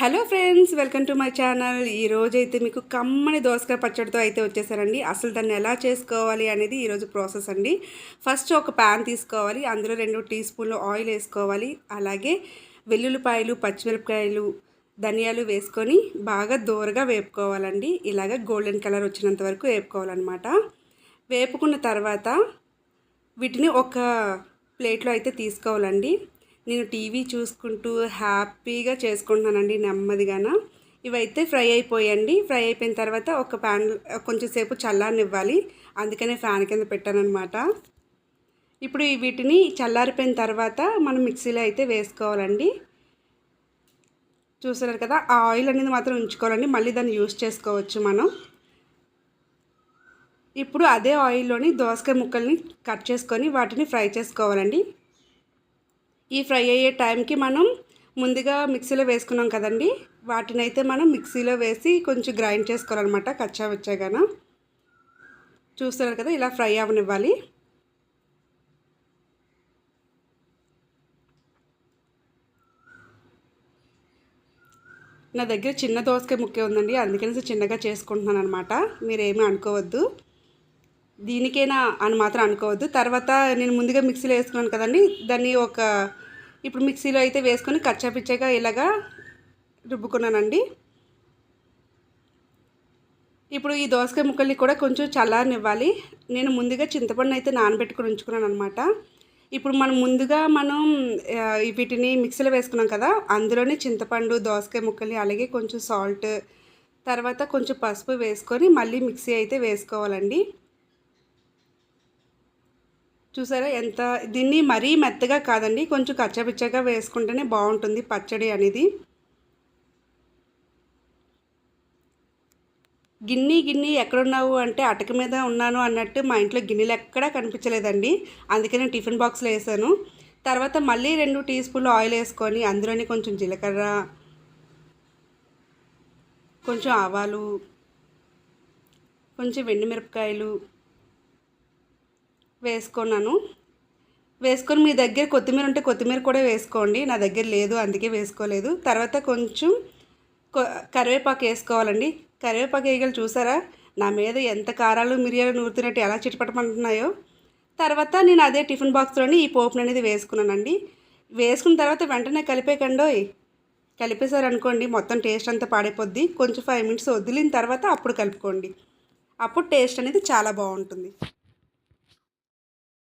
Hello friends welcome to my channel. ఈరోజు అయితే మీకు కమ్మని దోసకాయ పచ్చడితో అయితే వచ్చేసారండి. అసలు దాన్ని ఎలా చేసుకోవాలి అనేది ఈరోజు ప్రాసెస్ అండి. ఫస్ట్ ఒక ప్యాన్ తీసుకోవాలి అందులో రెండు టీ స్పూన్లు ఆయిల్ వేసుకోవాలి. అలాగే వెల్లుల్లిపాయలు పచ్చిమిరపకాయలు ధనియాలు వేసుకొని బాగా దూరగా వేపుకోవాలండి. ఇలాగ గోల్డెన్ కలర్ వచ్చినంత వరకు వేపుకోవాలన్నమాట. వేపుకున్న తర్వాత వీటిని ఒక ప్లేట్లో అయితే తీసుకోవాలండి. నేను టీవీ చూసుకుంటూ హ్యాపీగా చేసుకుంటున్నానండి నెమ్మదిగాన. ఇవైతే ఫ్రై అయిపోయండి. ఫ్రై అయిపోయిన తర్వాత ఒక ప్యాన్ కొంచెం సేపు చల్లారనివ్వాలి. అందుకనే ఫ్యాన్ కింద పెట్టానమాట ఇప్పుడు వీటిని చల్లారిపోయిన తర్వాత మనం మిక్సీలో అయితే వేసుకోవాలండి. చూసారు కదా ఆ ఆయిల్ అనేది మాత్రం ఉంచుకోవాలండి. మళ్ళీ దాన్ని యూస్ చేసుకోవచ్చు మనం. ఇప్పుడు అదే ఆయిల్లోని దోసకాయ ముక్కల్ని కట్ చేసుకొని వాటిని ఫ్రై చేసుకోవాలండి. ఈ ఫ్రై అయ్యే టైంకి మనం ముందుగా మిక్సీలో వేసుకున్నాం కదండి. వాటిని అయితే మనం మిక్సీలో వేసి కొంచెం గ్రైండ్ చేసుకోవాలన్నమాట కచ్చా వచ్చాగాన. చూస్తున్నారు కదా ఇలా ఫ్రై అవనివ్వాలి. నా దగ్గర చిన్న దోసకాయ ముక్కే ఉందండి అందుకని చిన్నగా చేసుకుంటున్నాను అనమాట మీరేమీ అనుకోవద్దు. దీనికేనా అని మాత్రం అనుకోవద్దు. తర్వాత నేను ముందుగా మిక్సీలో వేసుకున్నాను కదండి. దాన్ని ఒక ఇప్పుడు మిక్సీలో అయితే వేసుకొని కచ్చాపిచ్చగా ఇలాగా రుబ్బుకున్నానండి. ఇప్పుడు ఈ దోసకాయ ముక్కల్ని కూడా కొంచెం చల్లారనివ్వాలి. నేను ముందుగా చింతపండు అయితే నానబెట్టుకుని ఉంచుకున్నాను అనమాట ఇప్పుడు మనం ముందుగా మనం వీటిని మిక్సీలో వేసుకున్నాం కదా అందులోనే చింతపండు దోసకాయ ముక్కల్ని అలాగే కొంచెం సాల్ట్ తర్వాత కొంచెం పసుపు వేసుకొని మళ్ళీ మిక్సీ అయితే వేసుకోవాలండి. చూసారా ఎంత దీన్ని మరీ మెత్తగా కాదండి కొంచెం కచ్చపిచ్చగా వేసుకుంటేనే బాగుంటుంది పచ్చడి అనేది. గిన్నె గిన్నె ఎక్కడున్నావు అంటే అటక మీద ఉన్నాను అన్నట్టు మా ఇంట్లో గిన్నెలు ఎక్కడా కనిపించలేదండి అందుకే నేను టిఫిన్ బాక్స్లో వేసాను. తర్వాత మళ్ళీ రెండు టీ స్పూన్లు ఆయిల్ వేసుకొని అందులోని కొంచెం జీలకర్ర కొంచెం ఆవాలు కొంచెం మిరపకాయలు వేసుకున్నాను. వేసుకొని మీ దగ్గర కొత్తిమీర ఉంటే కొత్తిమీర కూడా వేసుకోండి. నా దగ్గర లేదు అందుకే వేసుకోలేదు. తర్వాత కొంచెం కరివేపాకు వేసుకోవాలండి. కరివేపాకు వేయగలు చూసారా? నా మీద ఎంత కారాలు మిరియాలు నూరుతున్నట్టు ఎలా చిటపటమంటున్నాయో తర్వాత నేను అదే టిఫిన్ బాక్స్లోని ఈ పోపును అనేది వేసుకున్నానండి. వేసుకున్న తర్వాత వెంటనే కలిపేకండోయ్. కలిపేశారనుకోండి మొత్తం టేస్ట్ అంతా పాడైపోద్ది. కొంచెం ఫైవ్ మినిట్స్ వదిలిన తర్వాత అప్పుడు కలుపుకోండి. అప్పుడు టేస్ట్ అనేది చాలా బాగుంటుంది.